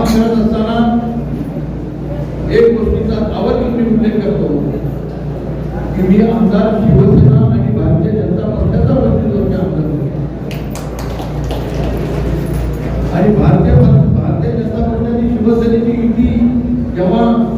काम करत असताना एक गोष्टीचा आवर्जून मी उल्लेख करतो. की मी आमदार शिवसेना आणि भारतीय जनता पक्षाचा प्रतिनिधी आमदार. आणि भारतीय भारतीय जनता पक्षाची शिवसेनेची युती जेव्हा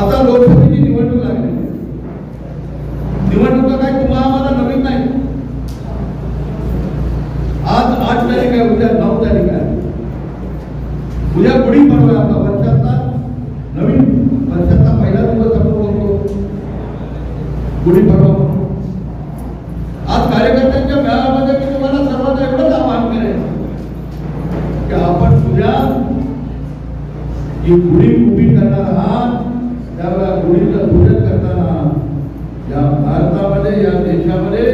आता लोकसभेची निवडणूक लागली. निवडणुका काय तुम्हाला आम्हाला नवीन नाही आज आठ तारीख आहे उद्या नऊ तारीख आहे. उद्या गुढी पाडवा आहे आपला वर्षाचा नवीन वर्षाचा पहिला दिवस आपण बोलतो गुढी पाडवा आज कार्यकर्त्यांच्या मेळाव्यामध्ये मी तुम्हाला सर्वांना एवढंच आवाहन करेन की आपण उद्या ही गुढी उभी करणार आहात. त्यावेळेला पूजन करताना या भारतामध्ये, या देशामध्ये,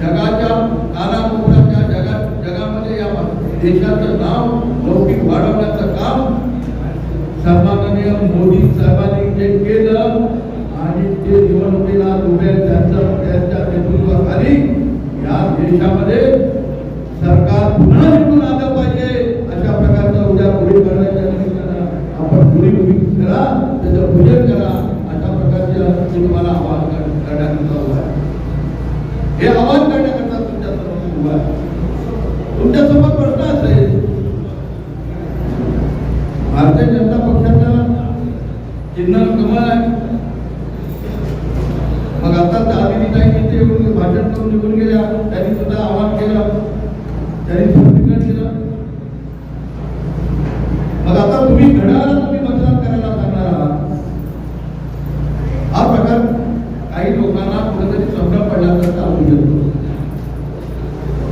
जगाच्या कानाकोपऱ्याच्या जगा, जगामध्ये या देशाचं नाव लौकिक वाढवण्याचं काम सन्माननीय मोदी साहेबांनी जे केलं आणि ते निवडणुकीला उभे त्यांचं, त्यांच्या नेतृत्वाखाली या देशामध्ये सरकार पुन्हा निवडून आलं पाहिजे अशा प्रकारचं उद्या गुढी करण्याच्या निमित्तानं आपण उभी करा. त्याचं पूजन करण्याकरता उभा आहे. हे आवाहन करण्याकरता तुमच्यासमोर उभा आहे. तुमच्यासमोर प्रश्न असेल भारतीय जनता पक्षाचं चिन्ह कमळ आहे. मग आता त्या आदिनी काही तिथे येऊन भाषण करून निघून गेल्या. त्यांनी सुद्धा आवाहन केलं. त्यांनी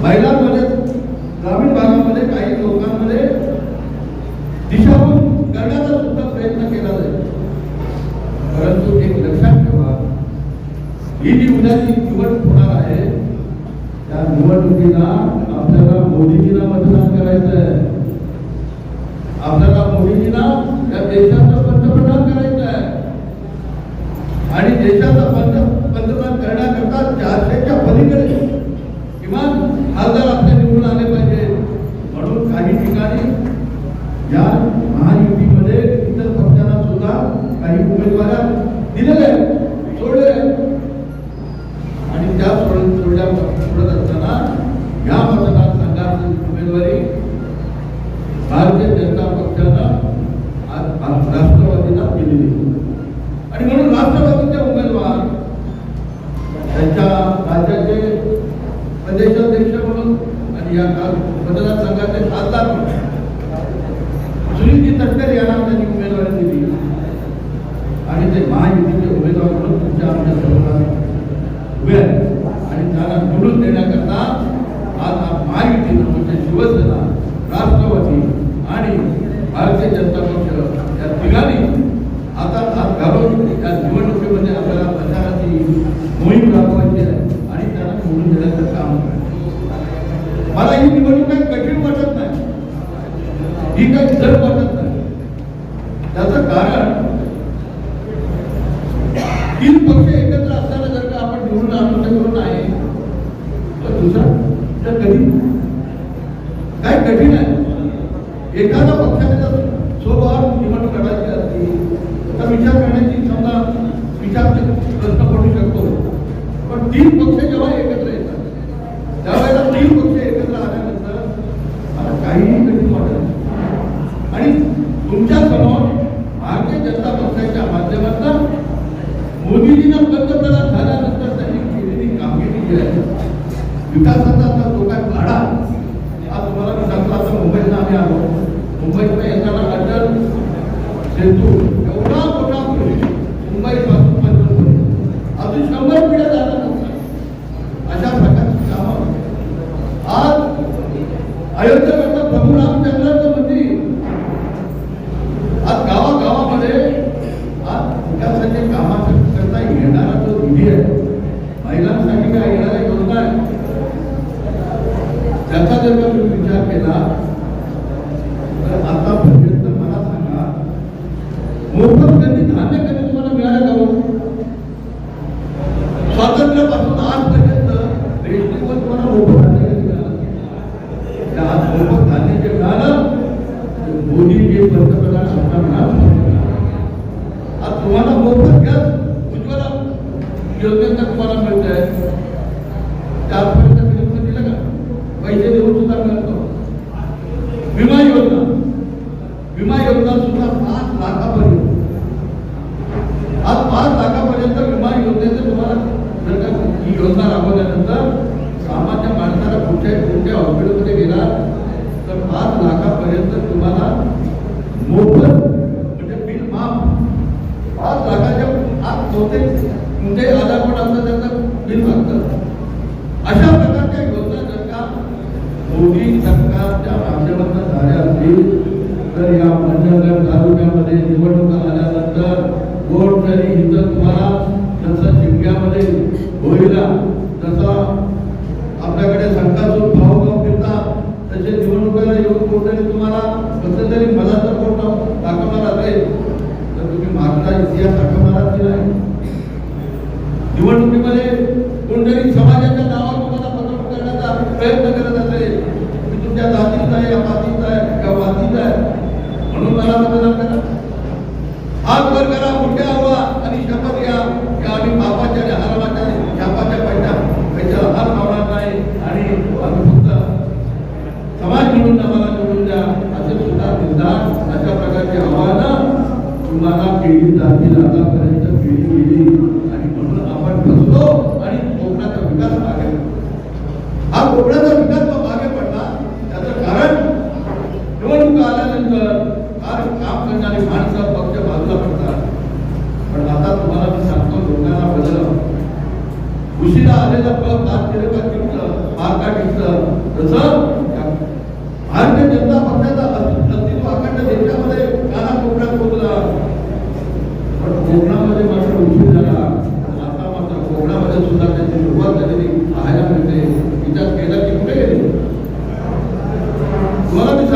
महिलांमध्ये ग्रामीण भागामध्ये काही लोकांमध्ये दिशाभूल करण्याचा सुद्धा प्रयत्न केला जाईल. परंतु एक लक्षात ठेवा ही जी उद्याची निवडणूक होणार आहे त्या निवडणुकीला आपल्याला मोदीजीला मतदान करायचं आहे. आपल्याला मोदीजीला या देशाचं पंतप्रधान करायचं आहे. आणि देशाचा पंत पंतप्रधान करण्याकरता चारशेच्या पलीकडे किमान खासदार आपले निवडून आले पाहिजे. म्हणून काही ठिकाणी या महायुतीमध्ये इतर पक्षांना सुद्धा काही उमेदवार दिलेले सोडले आणि त्या सोडल्या सोडत असताना या मतदारसंघाची उमेदवारी भारतीय जनता पक्षानं आज राष्ट्रवादीला दिलेली आहे. आणि म्हणून राष्ट्रवादीचे उमेदवार त्यांच्या राज्याचे प्रदेशाध्यक्ष म्हणून आणि या का- मतदारसंघाचे खासदार म्हणून सुनीलजी तटकरे यांना त्यांनी उमेदवारी दिली आणि ते महायुतीचे उमेदवार म्हणून तुमच्या आमच्या सर्वांना उभे आहेत आणि त्यांना निवडून देण्याकरता आज हा महायुतीनं म्हणजे शिवसेना राष्ट्रवादी आणि भारतीय जनता पक्ष या तिघांनी आता हात घालून या निवडणुकीमध्ये आपल्याला प्रचाराची मोहीम काहीही कठीण वाटत आणि तुमच्यासमोर भारतीय जनता पक्षाच्या माध्यमातून मोदीजीनं पंतप्रधान झाल्यानंतर त्यांनी केलेली कामगिरी विकासाचा मोफत त्यांनी धान्य कधी तुम्हाला मिळालं का हो? स्वातंत्र्यापासून आजपर्यंत रेशनीवर तुम्हाला मोफत धान्य त्या मोफत धान्य जे मिळालं मोदी जे पंतप्रधान आज तुम्हाला मोफत गॅस उज्ज्वला योजनेचा तुम्हाला मिळत आहे त्या दिलं का? पैसे देऊन सुद्धा मिळतो. विमा कुठे आधारपण असतं त्यांना बिल मागतात. अशा प्रकारच्या योजना जर का मोदी सरकारच्या माध्यमातून झाल्या असतील तर या पंचगड तालुक्यामध्ये निवडणुका आल्यानंतर कोण तरी इथं तुम्हाला जसं शिमग्यामध्ये होईला. असं म्हणता बिंदा अशा प्रकारची आव्हानं तुम्हाला पिढी जातील आतापर्यंत पिढी गेली. आणि म्हणून आपण फसलो आणि कोकणाचा विकास मागे हा कोकणाचा विकास मागे पडला त्याचं कारण निवडणूक आल्यानंतर फार काम करणारी माणसं पक्ष बाजूला पडतात. पण आता तुम्हाला मी सांगतो लोकांना बदल उशिरा आलेलं पळ पाच केलं का टिकलं मार्का टिकलं तसं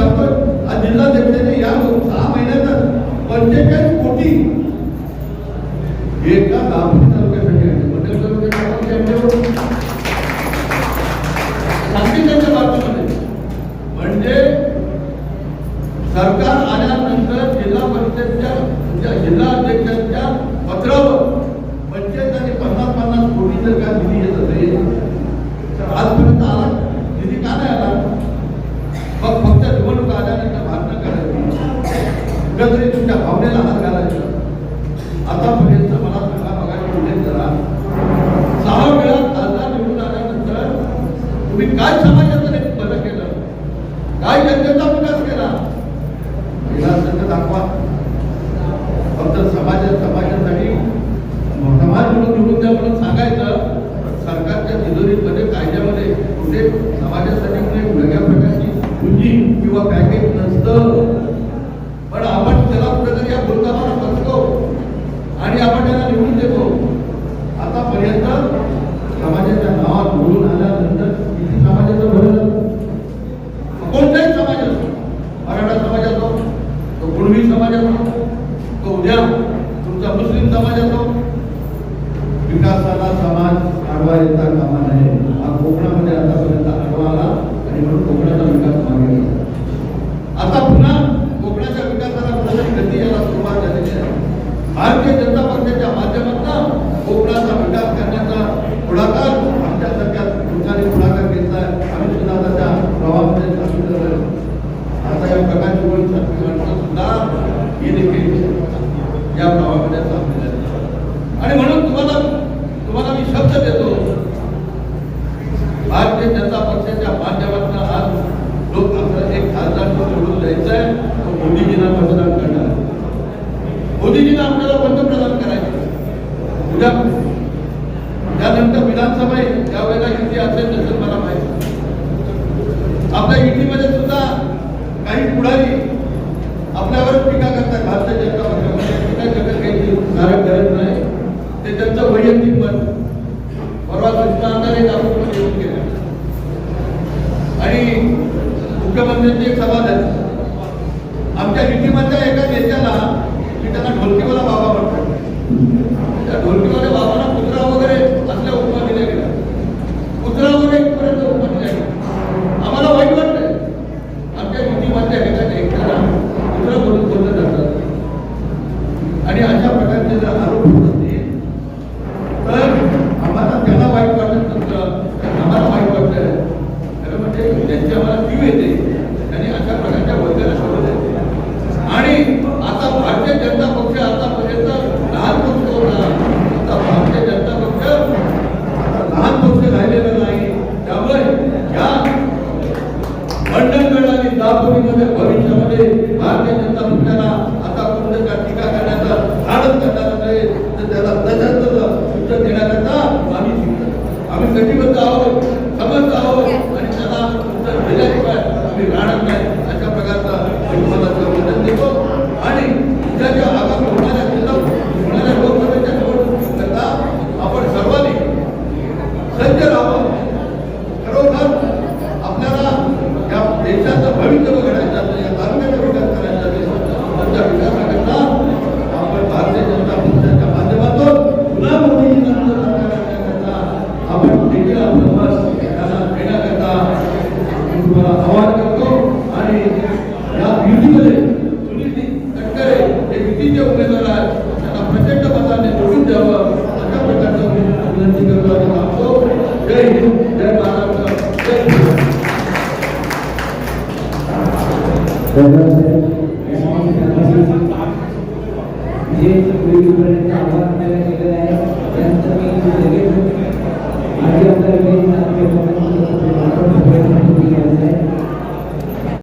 त्यावर जिल्हाध्यक्षाने या सहा पंचेचाळीस कोटी एका तालुक्यासाठी त्यांच्या बाबतीमध्ये म्हणजे सरकार आल्यानंतर जिल्हा परिषदच्या म्हणजे जिल्हा अध्यक्षांच्या पत्रावर 长旁边了 उद्या त्यानंतर विधानसभा या वेळेला युती असेल नसेल मला माहीत आपल्या युतीमध्ये सुद्धा काही पुढारी आपल्यावर टीका करतात. भारतीय जनता पक्षामध्ये. टीका करण्यात कारण गरज नाही. ते त्यांचं वैयक्तिक मत. परवा कृष्णांताने आपण येऊन गेला. आणि मुख्यमंत्र्यांची एक सभा झाली आमच्या युतीमधल्या एका नेत्याला की त्यांना ढोलकीवाला बाबा म्हणतात. 그러니까